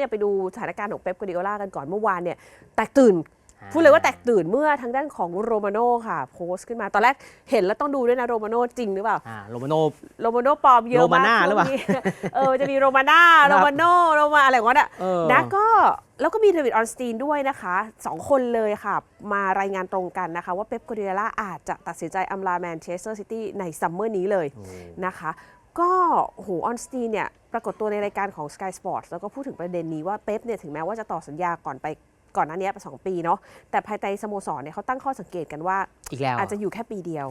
เนี่ยไปดูสถานการณ์ของเป๊ปกัวดิโอลากันก่อนเมื่อวานเนี่ยแตกตื่นพูดเลยว่าแตกตื่นเมื่อทางด้านของโรมาโน่ค่ะ โพสต์ขึ้นมา ตอนแรกเห็นแล้วต้องดูด้วยนะโรมาโน่จริงหรือเปล่าอ่าโรมาโนโรมาโน่ปลอมเยอะมากโรมาน่าหรือเปล่าช่วงนี้เออจะมีโรมาน่าโรมาโน่โรมาอะไรของมันอะเออนะก็แล้วก็มีเดวิดออนสตีนด้วยนะคะสองคนเลยค่ะ มารายงานตรงกันนะคะ ว่าเป๊ปกัวดิโอลาอาจจะตัดสินใจอำลาแมนเชสเตอร์ซิตี้ในซัมเมอร์นี้เลยโอ้นะคะ ก็โหออนสตีนเนี่ย ปรากฏตัวในรายการของ Sky Sports แล้วก็พูดถึงประเด็นนี้ว่าเป๊ปเนี่ยถึงแม้ว่าจะต่อสัญญาก่อนไปก่อนหน้านี้ไปสองปีเนาะแต่ภายในสโมสรเนี่ยเขาตั้งข้อสังเกตกันว่าอีกแล้วอาจจะอยู่แค่ปีเดียว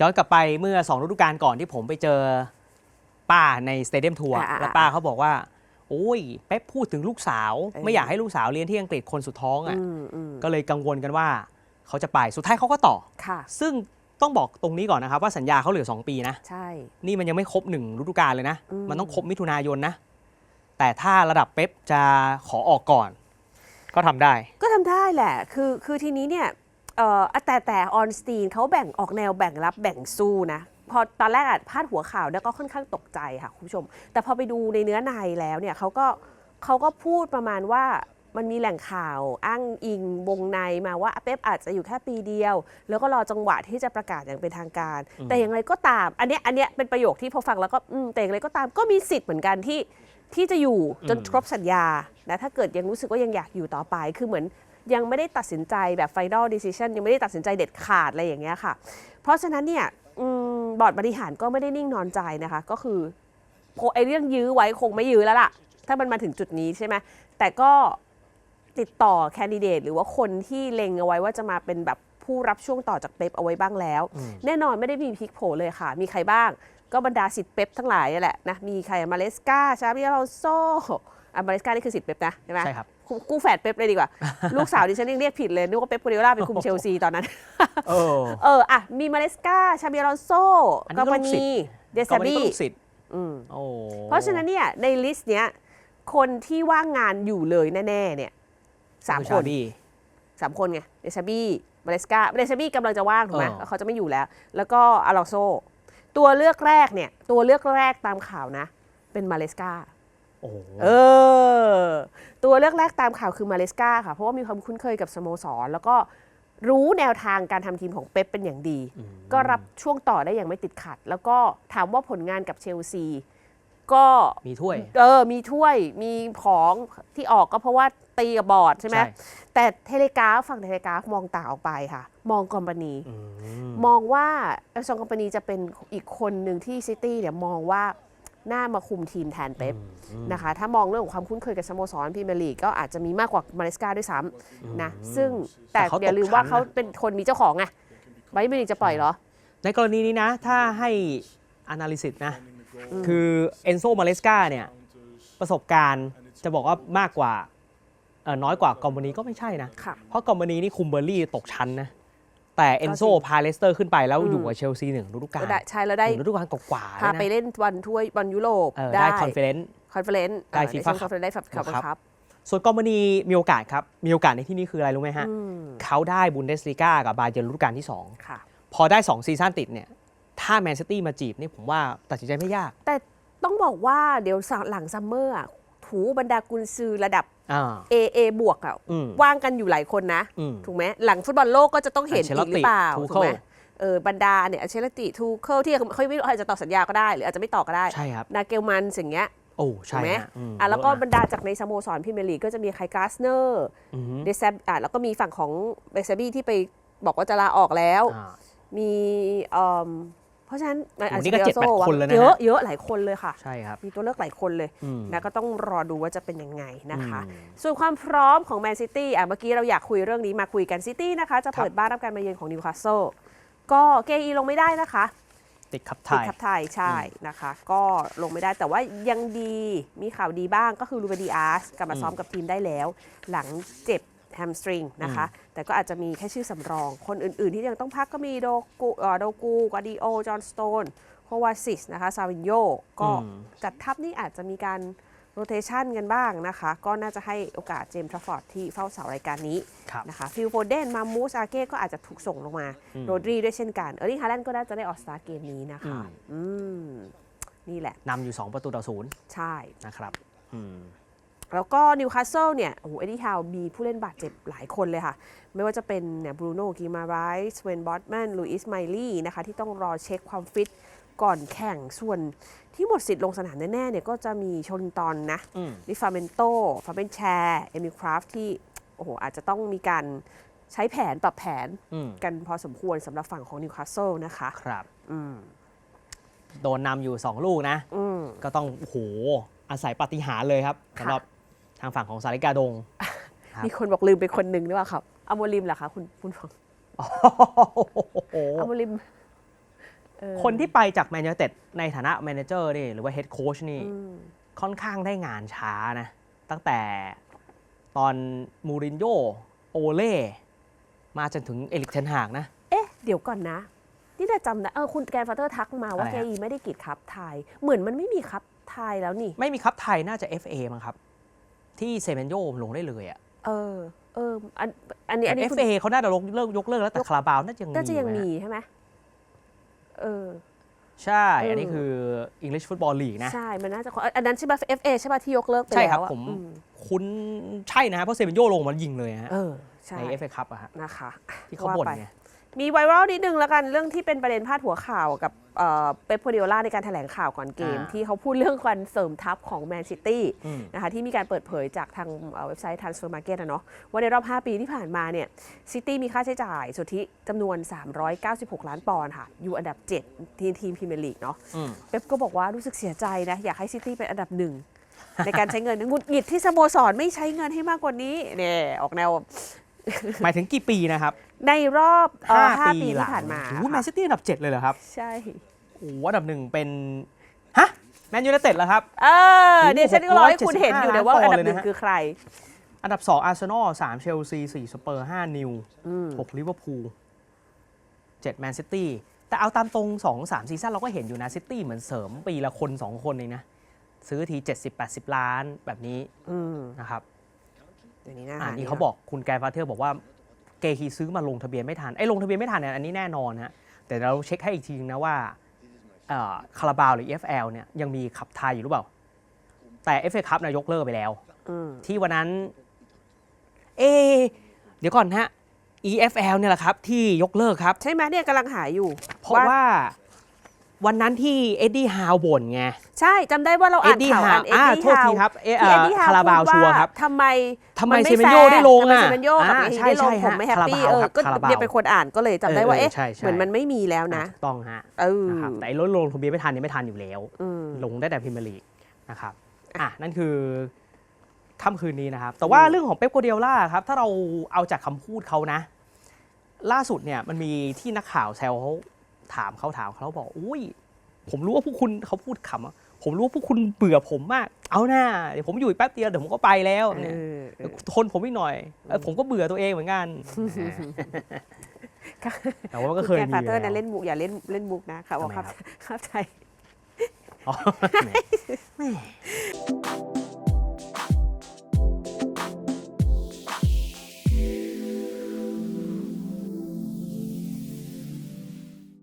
ย้อนกลับไปเมื่อ2ฤดูกาลก่อนที่ผมไปเจอป้าในสเตเดียมทัวร์อ่าๆๆแล้วป้าเขาบอกว่าโอ้ยเป๊ปพูดถึงลูกสาวเออไม่อยากให้ลูกสาวเรียนที่อังกฤษคนสุดท้องอะอืมอืมก็เลยกังวลกันว่าเขาจะไปสุดท้ายเขาก็ต่อค่ะซึ่ง ต้องบอกตรงนี้ก่อนนะครับว่าสัญญาเขาเหลือ 2 ปีนะ ใช่ นี่มันยังไม่ครบหนึ่งฤดูกาลเลยนะ อืม มันต้องครบมิถุนายนนะ แต่ถ้าระดับเป๊ปจะขอออกก่อน ก็ทำได้ ก็ทำได้แหละ คือ คือทีนี้เนี่ยเอ่อแต่แต่ออนสตีนเขาแบ่งออกแนวแบ่งรับแบ่งสู้นะ พอตอนแรกอะพาดหัวข่าวเนี่ยก็ค่อนข้างตกใจค่ะคุณผู้ชม แต่พอไปดูในเนื้อในแล้วเนี่ยเขาก็เขาก็พูดประมาณว่า มันมีแหล่งข่าวอ้างอิงวงในมาว่าเป๊ปอาจจะอยู่แค่ปีเดียว แล้วก็รอจังหวะที่จะประกาศอย่างเป็นทางการอืมแต่อย่างไรก็ตาม อันเนี้ยอันเนี้ยเป็นประโยคที่พอฟังแล้วก็อืมแต่อย่างไรก็ตามก็มีสิทธิ์เหมือนกันที่ที่จะอยู่จนครบสัญญานะถ้าเกิดยังรู้สึกว่ายังอยากอยู่ต่อไป คือเหมือนยังไม่ได้ตัดสินใจแบบ final decision ยังไม่ได้ตัดสินใจเด็ดขาดอะไรอย่างเงี้ยค่ะ เพราะฉะนั้นเนี่ยอืมบอร์ดบริหารก็ไม่ได้นิ่งนอนใจนะคะ ก็คือโพไอเรื่องยื้อไว้คงไม่ยื้อแล้วล่ะ ถ้ามันมาถึงจุดนี้ใช่ไหมแต่ก็ ติดต่อแคนดิเดตหรือว่าคนที่เล็งเอาไว้ว่าจะมาเป็นแบบผู้รับช่วงต่อจากเป๊ปเอาไว้บ้างแล้วอืมแน่นอนไม่ได้มีพลิกโผเลยค่ะ มีใครบ้าง ก็บรรดาสิทธิ์เป๊ปทั้งหลายนั่นแหละนะมีใครมาเลสกาชาบิอาลโซอะมาเลสกานี่คือสิทธิ์เป๊ปนะใช่ไหมใช่ครับกูกู้แฝดเป๊ปเลยดีกว่า ลูกสาวดิฉันยังเรียกผิดเลยนึกว่าเป๊ปกัวดิโอลาเป็นคุมเชลซีตอนนั้น เออเอออะมีมาเลสกาชาบิอาลอนโซอันนี้กาก็ปาลูกศิษนีย์เดก็ซาไม่ได้บีก็ลูกศิษย์อืมโอ้เพราะฉะนั้นเนี่ยในลิสต์เนี้ยคนที่ว่างงานอยู่เลยแน่ๆเนี่ย สามอคชานบี้สามคนไงเดซาบีมาเลสกาเดซาบีกำลังจะว่างถูกไหมเออเขาจะไม่อยู่แล้ว แล้วก็อาลองโซ ตัวเลือกแรกเนี่ย ตัวเลือกแรกตามข่าวนะ เป็นมาเลสกาโอ้โหเออ ตัวเลือกแรกตามข่าวคือมาเลสกาค่ะ เพราะว่ามีความคุ้นเคยกับสโมสร แล้วก็รู้แนวทางการทำทีมของเป๊ปเป็นอย่างดีอืมก็รับช่วงต่อได้อย่างไม่ติดขัด แล้วก็ถามว่าผลงานกับเชลซี ก็มีถ้วย เออมีถ้วยมีของที่ออกก็เพราะว่าตีกับบอร์ดใช่ไหมใช่ แต่เทเลกราฟฝั่งเทเลกราฟมองต่างออกไปค่ะ มองคอมพานี อืมมองว่าเอลซองคอมพานีจะเป็นอีกคนหนึ่งที่ซิตี้เนี่ยมองว่าน่ามาคุมทีมแทนเป๊ปอืมนะคะ ถ้ามองเรื่องของความคุ้นเคยกับสโมสรพรีเมียร์ลีกก็อาจจะมีมากกว่ามาเลสกาด้วยซ้ำนะ ซึ่งแต่แต่เขาอย่าลืมว่าตกชั้เขานนะเป็นคนมีเจ้าของไงไบรท์มิลิกจะปล่อยเหรอ ในกรณีนี้นะ ถ้าให้ analysis นะ คือเอนโซมาเลสกาเนี่ยประสบการณ์จะบอกว่ามากกว่าเอ่อน้อยกว่ากอมบานีก็ไม่ใช่นะค่ะเพราะกอมบานีนี่คุมเบอร์ลี่ตกชั้นนะ แต่เอนโซก็จริงพาเลสเตอร์ขึ้นไปแล้วอืมอยู่กับเชลซีหนึ่งฤดูกาลก็ได้ใช่แล้วได้หนึ่งฤดูกาลกว่าๆพาเลยไปนะเล่นวันถ้วยบอลยุโรปเออได้คอนเฟอเรนซ์คอนเฟอเรนซ์ได้อ่า FIFA ช่วงคอนเฟอเรนซ์ได้ขับขับครับครับส่วนกอมบานีมีโอกาสครับ มีโอกาสในที่นี้คืออะไรรู้ไหมฮะอืมเขาได้บุนเดสลีกากับบาเยิร์นฤดูกาลที่ค่ะ2พอได้2ซีซั่นติดเนี่ย ถ้าแมนซิตี้มาจีบนี่ผมว่าตัดสินใจไม่ยาก แต่ต้องบอกว่าเดี๋ยวหลังซัมเมอร์อะถูบรรดากุนซือระดับอ่า AA บวกอะอืม ว่างกันอยู่หลายคนนะ อืม ถูกไหมหลังฟุตบอลโลกก็จะต้องเห็นอัลเชอีลอตกหรือเปล่าติถูกไหมทูเคิลเออบรรดาเนี่ยอัลเชลติทูเคิลที่เขาไม่รู้อาจจะต่อสัญญาก็ได้ หรืออาจจะไม่ต่อก็ได้ ใช่ครับ นาเกลมันสิ่างเงี้ยโอ้ถูใช่กไหมฮะมอะแล้วก็เยะนะบรรดาจากในสโมสรพรีเมียร์ลีกก็จะมีไคลกาสเนอร์อือฮึเดซบอะแล้วก็มีฝั่งของเบซบี้ที่ไปบอกว่าจะลาออกแล้ว อ่ามีเอิ่มเพ ราะฉะนั้นโอ้อาจนี่จะก็เดเจ็ดแปดโซ่คนแล้วนะเยอะเยอะหลายคนเลยค่ะ ใช่ครับ มีตัวเลือกหลายคนเลยอืมนะก็ต้องรอดูว่าจะเป็นยังไงนะคะอืมส่วนความพร้อมของแมนซิตี้อะเมื่อกี้เราอยากคุยเรื่องนี้มาคุยกันซิตี้นะคะ จะครับเปิดบ้านรับการมาเยือนของนิวคาสเซิลก็เกอีลงไม่ได้นะคะติดขับติดถ่ายทับไทยใช่นะคะ ก็ลงไม่ได้แต่ว่ายังดีมีข่าวดีบ้างก็คือลูเบดีอาร์สกลับมาซ้อมกับทีมได้แล้ว หลังเจ็บ แฮมสตริงนะคะ แต่ก็อาจจะมีแค่ชื่อสำรอง คนอื่นๆที่ยังต้องพักก็มีโดกูเอ่อโดกูกวาดิโอ จอห์นสโตนโควาซิสนะคะ ซาวินโย ก็อืมจัดทัพนี่อาจจะมีการโรเ t ชันกันบ้างนะคะ ก็น่าจะให้โอกาสเจมส์ทรัฟฟอร์ดที่เฝ้าเสารายการนี้ครับนะคะฟิลโฟเดนมามูสอาเก้ก็อาจจะถูกส่งลงมาอืมโรดรีด้วยเช่นกัน เออร์ลิงฮาแลนด์ก็น่าจะได้ออกสตาร์เกมนี้นะคะอืมอืมนี่แหละนำอยู่ 2 ประตูต่อศูนย์ใช่นะครับ อืม แล้วก็นิวคาสเซิลเนี่ยโอ้โหเอ็ดดี้ฮาวมีผู้เล่นบาดเจ็บหลายคนเลยค่ะ ไม่ว่าจะเป็นเนี่ยบรูโน่กิมาไรส์เวนบอตแมนลูอิสไมลี่นะคะที่ต้องรอเช็คความฟิตก่อนแข่งส่วนที่หมดสิทธิ์ลงสนามแน่ๆเนี่ยก็จะมีโชลินตอนนะอืมลิฟาเมนโตฟาเบนแชร์เอมิลคราฟที่โอ้โหอาจจะต้องมีการใช้แผนปรับแผนอืมกันพอสมควรสำหรับฝั่งของนิวคาสเซิลนะคะครับอืมโดนนำอยู่ 2 ลูกนะอืมก็ต้องโอ้โหอาศัยปาฏิหาริย์เลยครับค่ะสำหรับ ทางฝั่งของสาริกาดง ครับ มีคนบอกลืมไปคนหนึ่งหรือเปล่าครับอโมลิมเหรอคะคุณคุณฟังโอ้โหอโมลิมเออคนที่ไปจากแมนยูเต็ดในฐานะแมเนเจอร์นี่หรือว่าเฮดโค้ชนี่ อืมค่อนข้างได้งานช้านะ ตั้งแต่ตอนมูรินโญ่โอเล่มาจนถึงเอลิกเทนหากนะ เอ๊ะ เดี๋ยวก่อนนะ นี่แต่จำนะเออคุณแกรนฟาเตอร์ทักมาว่าอะไรแกฮะอีไม่ได้กิจครับไทย เหมือนมันไม่มีครับไทยแล้วนี่ ไม่มีครับไทยน่าจะ FA มั้งครับ ที่เซเมนโยลงได้เลยอะเออ เออ อันอันนี้อันนี้แต่คุณ FA เขาน่าจะยกเลิกยกเลิกแล้วแต่คาราบาวน่าจะยังมีน่าจะยังไหมีฮะใช่ไหมเออ ใช่เอออัอันนี้คือ English Football League นะ ใช่ มันน่าจะ อันนั้นใช่ป่ะ FA ใช่ป่ะที่ยกเลิกไปใช่ครับแล้วอะผมอืคุ้นใช่นะฮะเพราะเซเมนโยลงมันยิงเลยฮะเออ ใช่ใน FA คัพอะฮะนะคะ ที่เขาบ่นว่ไปไง มีไวรัลนิดนึงแล้วกันเรื่องที่เป็นประเด็นพาดหัวข่าวกับเอ่อเป๊ปโพเดโอล่าในการแถลงข่าวก่อนเกมอ่าที่เขาพูดเรื่องการเสริมทัพของแมนซิตี้อืมนะคะที่มีการเปิดเผยจากทางเอ่อเว็บไซต์ Transfer Market อะเนาะว่าในรอบ 5 ปีที่ผ่านมาเนี่ยซิตี้มีค่าใช้จ่ายสุทธิจำนวน 396 ล้านปอนด์ค่ะ อยู่อันดับ 7 ทีมทีมพรีเมียร์ลีกเนาะอืมเป๊ปก็บอกว่ารู้สึกเสียใจนะ อยากให้ซิตี้เป็นอันดับหนึ่งในการใช้เงินหงุดหงิดที่สโมสรไม่ใช้เงินให้มากกว่านี้เนี่ยออกแนว หมายถึงกี่ปีนะครับในรอบเอ่อห้าห้าปีปีหลัที่งผ่านมาโอ้แมค่ะนซิตี้อันดับ 7 เลยเหรอครับ ใช่โอ้อันดับหนึ่งเป็น ฮะ แมนยูไนเต็ดเหรอครับ เออเนี่ยฉันก็รอให้คุณเห็นอยู่เดี๋ยวว่าอันดับหนึ่งล้านปอนด์เลยนะฮะคือใคร อันดับ 2 อาร์เซนอล3เชลซี4สเปอร์5นิวอืม 6ลิเวอร์พูล7แมนซิตี้แต่เอาตามตรง 2 3 ซีซั่นเราก็เห็นอยู่นะซิตี้เหมือนเสริมปีละคน 2 คนเองนะ ซื้อที 70-80 ล้านแบบนี้อืม นะครับ เดี๋ยวนี้นะอ่านี่เขาบอกคุณแกรฟาเทอร์บอกว่าเกฮีซื้อมาลงทะเบียนไม่ทันไอ้ลงทะเบียนไม่ทันเนี่ยอันนี้แน่นอนฮะแต่เราเช็คให้อีกทีนึงนะว่าคาราบาวหรือ EFL เนี่ยยังมีขับไทยอยู่หรือเปล่า แต่ FA คัพนายกเลิกไปแล้วอืมที่วันนั้น เอะเดี๋ยวก่อนฮะ EFL เนี่ยแหละครับ ที่ยกเลิกครับ ใช่ไหมเนี่ยกำลังหาอยู่ เพราะว่า วันนั้นที่เอ็ดดี้ฮาวบ่นไง ใช่จำได้ว่าเราเอ็อ่าดนดี้ข่าวฮาอัวนอ่าเอ็ดดี้โทษฮาวทีครับเอะที่เอ็ดดี้ฮาวคาราบาวพูดชัวร์ครับ ทำไมทำไมนเซเมนโยได้ลงทำไมอะเซเมนโยกับอ่าเอใช่ได้ลงใช่ผมฮะไม่แฮปปี้คาราบาวเออครับก็คาราบาวเนี่ยเป็นคนอ่านก็เลยจำได้ว่าเออเอ๊ะใช่ใช่ เหมือนมันไม่มีแล้วนะถูกต้องฮะเออนะครับแต่ไอ้รถลงทะเบียนไม่ทันเนี่ยไม่ทันอยู่แล้ว อืม ลงได้แต่พรีเมียร์ลีกนะครับอะนั่นคือค่ำคืนนี้นะครับ แต่ว่าเรื่องของเป๊ปโกเดียล่าครับ ถ้าเราเอาจากคำพูดเขานะ ล่าสุดเนี่ยมันมีที่นักข่าวแซวเขา ถามเขาถามเขาบอกอุ้ย ผมรู้ว่าพวกคุณเขาพูดขำอะผมรู้ว่าพวกคุณเบื่อผมมาก เอาหน้าเดี๋ยวผมอยู่อีกแป๊บเดียวเดี๋ยวผมก็ไปแล้วเอเนี่ยอเออทนผมอีกหน่อยเออผมก็เบื่อตัวเองเหมือนกันแต่ว่ามันก็เคยแกมีฟาเตอร์แล้นะวเล่นมุกอย่าเล่นเล่นมุกนะค่ะบอกทำไมครับครับครับใจอ๋อแหม